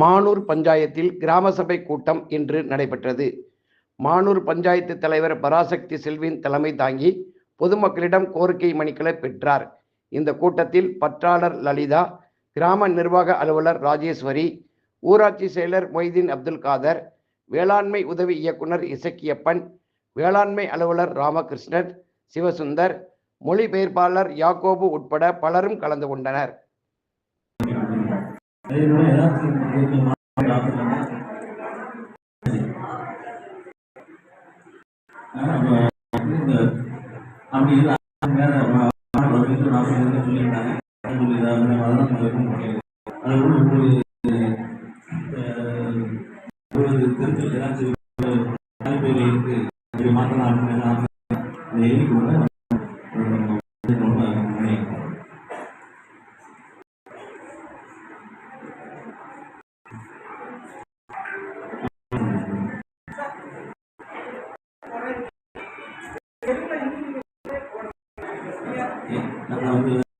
மானூர் பஞ்சாயத்தில் கிராம சபை கூட்டம் இன்று நடைபெற்றது. மானூர் பஞ்சாயத்து தலைவர் பராசக்தி செல்வின் தலைமை தாங்கி பொதுமக்களிடம் கோரிக்கை மனுக்களை பெற்றார். இந்த கூட்டத்தில் பற்றாளர் லலிதா கிராம நிர்வாக அலுவலர் ராஜேஸ்வரி ஊராட்சி செயலர் மொய்தீன் அப்துல் காதர் வேளாண்மை உதவி இயக்குனர் இசக்கியப்பன் வேளாண்மை அலுவலர் ராமகிருஷ்ணன் சிவசுந்தர் மொழிபெயர்ப்பாளர் யாக்கோபு உட்பட பலரும் கலந்து கொண்டனர். அதேபோல எல்லாத்தையும் இந்த அப்படி இல்லை வேற நாற்பது சொல்லியிருந்தாங்க. அது கூட திருத்தல் ஏதாச்சும் மாற்றலாம் அப்படின்னு ஆசை இந்த எழுதி கூட நம்ம ரொம்ப நினைக்கிறோம் நான் வந்து